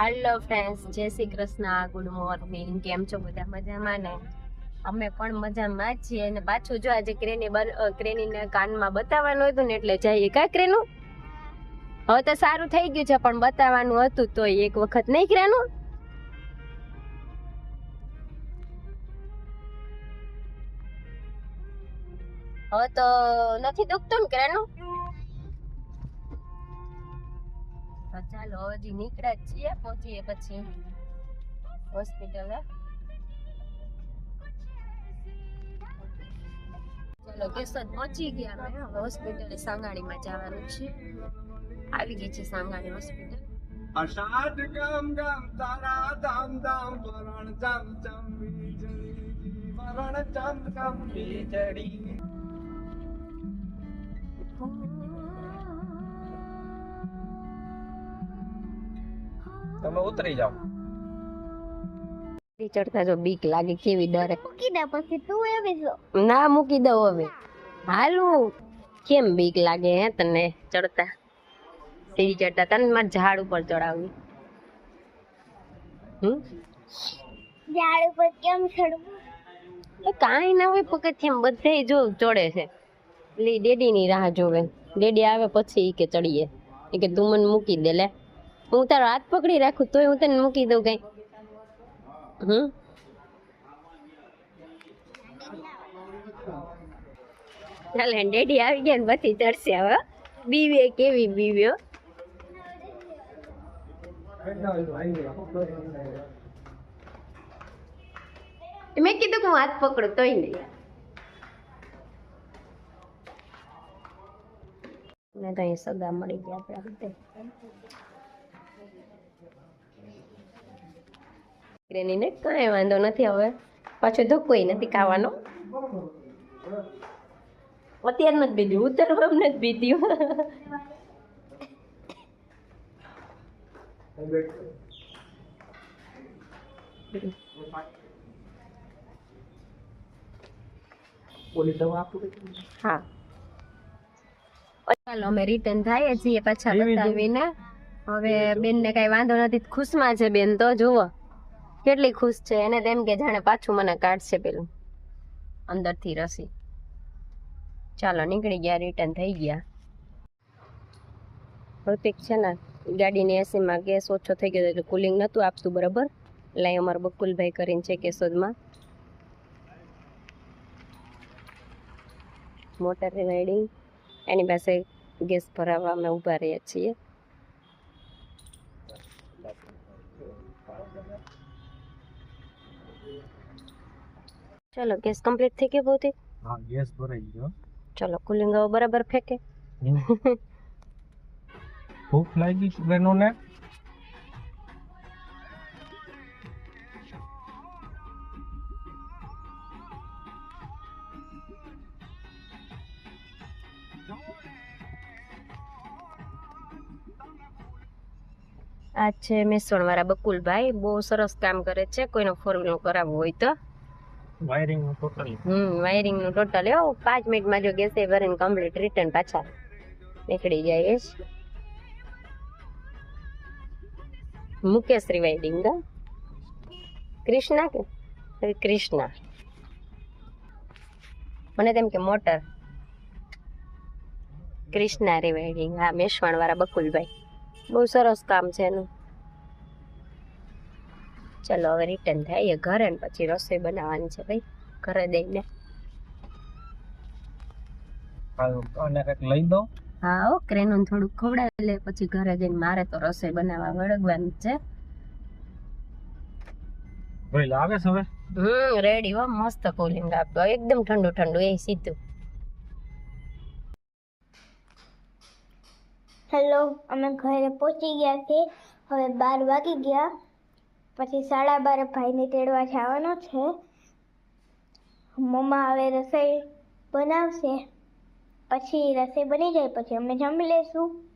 હાલો friends જય Shri Krishna good morning કેમ છો બધા મજામાં ને? અમે પણ મજામાં જ છીએ અને પાછું જો આજે ક્રેની ક્રેનીને કાનમાં બતાવવાનું હતું ને એટલે જઈએ કા ક્રેનું? હવે તો સારું થઈ ગયું છે, પણ બતાવવાનું હતું તો એક વખત નહીં ક્રેનું? હવે તો નથી દુખતું ને ક્રેનું? તો ચાલો હજી નીકળ્યા છીએ, પહોંચીએ પછી હોસ્પિટલે ચાલો કેસર પહોંચી ગયા અમે હવે હોસ્પિટલે સાંગાણીમાં જવાનું છે. આવી ગઈ છે સાંગાણી હોસ્પિટલ અષાઢ ગામ ગામ, તારા ધામ ધામ, વરણ જામ જામ વરણ જામ ચમ વીજળી. તમે ઉતરી જાઓ. ચડતા જો બીક લાગે કેવી ડરે. મૂકી દે પછી તું એવી છો. ના મૂકી દઉં હવે. હાલું. કેમ બીક લાગે હે તને ચડતા? સીડી ચડતા. તને માર ઝાડ ઉપર ચડાવવી હમ? ઝાડ ઉપર કેમ ચડવું? એ કાંઈ ના હોય પગથિયામાં બધે જો ચડે છે. એટલે ડેડીની રાહ જોવે. ડેડી આવે પછી ઈ કે ચડીએ. એ કે તું મને મૂકી દે લે. હું તારો હાથ પકડી રાખું તોય હું તને મૂકી દઉં કઈ. હમ? ચાલે ડેડી આવી ગયા ને પછી ચડશે હવે. બીવે કેવી બીવ્યો મેં કીધું કે હું હાથ પકડું તોય નહીં. મેં તો અહીં સગા મળી ગયા આપણા ગ્રેનીને કાંઈ વાંધો નથી હવે. પાછો ધક્કોય નથી ખાવાનો. અત્યારે નથી બીધ્યું ઉતરવા નથી આપું હા. ચાલો અમે રિટર્ન થાય છીએ પાછા બતાવીને. હવે બેનને કઈ વાંધો નથી ખુશમાં છે બેન તો જુઓ. કેટલી ખુશ છે એને તેમ કે જાણે પાછું મને કાઢશે પેલું. અંદરથી રસી. ચાલો નીકળી ગયા રિટર્ન થઈ ગયા. પ્રતિક છે ને ગાડીની એસીમાં ગેસ ઓછો થઈ ગયો એટલે કુલિંગ નહોતું આપતું બરાબર? એટલે અમારા બકુલભાઈ કરીને છે કેશોદમાં. મોટર રાઇડિંગ એની પાસે ગેસ ભરાવવા અમે ઊભા રહ્યા છીએ. ચલો ગેસ કમ્પ્લીટ થઈ ગયો ભૌતિક હા ગેસ ભરાઈ ગયો ચલો કુલિંગ હવે બરાબર ફેંકે ભૂખ લાગી છે આ છે મેસણ વાળા બકુલભાઈ. બહુ સરસ કામ કરે છે. કોઈનો ફોર વ્હીલ કરાવવું હોય તો. વાયરિંગ ટોટલ હમ વાયરિંગનું ટોટલ એવો પાંચ મિનિટમાં જો ગેસ ભરીને કમ્પ્લીટ રિટર્ન પાછા નીકળી જાય એ મુકેશ રિવાઇડિંગ વાઇડિંગ કૃષ્ણા કે? કૃષ્ણા. મને તેમ કે મોટર. કૃષ્ણા રિવાઇડિંગ હા મેશવાણ વાળા બકુલભાઈ. બહુ સરસ કામ છે એનું. ચલો હવે રિટર્ન થાય. ઘરે ને પછી રસોઈ બનાવવાની છે ભાઈ. ઘરે દઈને. લઈ દો. હા ઓ ક્રેનું થોડુંક ખવડાવી લે. પછી ઘરે જઈને મારે તો રસોઈ બનાવવા વળગવાનું છે. ભાઈ આવે છે હવે? હમ રેડી હો મસ્ત કુલિંગ આપતો એકદમ ઠંડુ ઠંડુ એ સીધું. હેલો, અમે ઘરે પહોંચી ગયા છે. હવે બાર વાગી ગયા. પછી સાડા બારે ભાઈને તેડવા જવાનો છે. મમ્મા હવે રસોઈ બનાવશે. પછી રસોઈ બની જાય, પછી અમે જમી લઈશું.